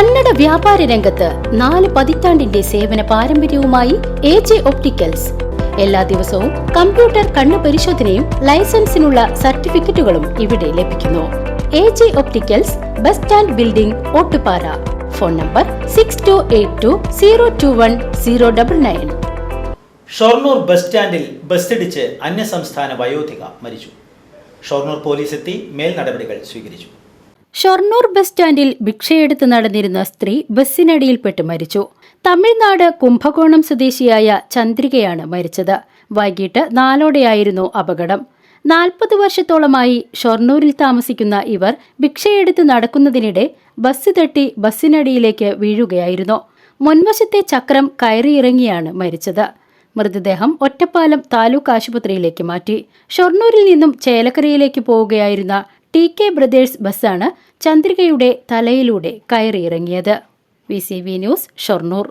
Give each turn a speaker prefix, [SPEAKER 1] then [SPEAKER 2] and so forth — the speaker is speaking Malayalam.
[SPEAKER 1] കന്നഡ വ്യാപാര രംഗത്ത് നാല് പതിറ്റാണ്ടിന്റെ സേവന പാരമ്പര്യവുമായി എ ജെ ഒപ്റ്റിക്കൽസ്. എല്ലാ ദിവസവും കമ്പ്യൂട്ടർ കണ്ണു പരിശോധനയും ലൈസൻസിനുള്ള സർട്ടിഫിക്കറ്റുകളും ഇവിടെ ലഭിക്കുന്നു. A J opticals bus stand building Ottupara. Phone number six two eight two zero two one zero double nine
[SPEAKER 2] Shoranur bus സ്റ്റാൻഡിൽ ബസ്സിടിച്ച് അന്യസംസ്ഥാന വയോധിക മരിച്ചു. ഷൊർണൂർ പോലീസ് എത്തി മേൽ നടപടികൾ സ്വീകരിച്ചു.
[SPEAKER 1] ഷൊർണൂർ ബസ് സ്റ്റാൻഡിൽ ഭിക്ഷയെടുത്ത് നടന്നിരുന്ന സ്ത്രീ ബസ്സിനടിയിൽപ്പെട്ട് മരിച്ചു. തമിഴ്നാട് കുംഭകോണം സ്വദേശിയായ ചന്ദ്രികയാണ് മരിച്ചത്. വൈകിട്ട് നാലോടെയായിരുന്നു അപകടം. നാൽപ്പത് വർഷത്തോളമായി ഷൊർണൂരിൽ താമസിക്കുന്ന ഇവർ ഭിക്ഷയെടുത്ത് നടക്കുന്നതിനിടെ ബസ് തട്ടി ബസ്സിനടിയിലേക്ക് വീഴുകയായിരുന്നു. മുൻവശത്തെ ചക്രം കയറിയിറങ്ങിയാണ് മരിച്ചത്. മൃതദേഹം ഒറ്റപ്പാലം താലൂക്ക് ആശുപത്രിയിലേക്ക് മാറ്റി. ഷൊർണൂരിൽ നിന്നും ചേലക്കരയിലേക്ക് പോവുകയായിരുന്ന ടി കെ ബ്രദേഴ്സ് ബസ്സാണ് ചന്ദ്രികയുടെ തലയിലൂടെ കയറിയിറങ്ങിയത്. V C news Shoranur.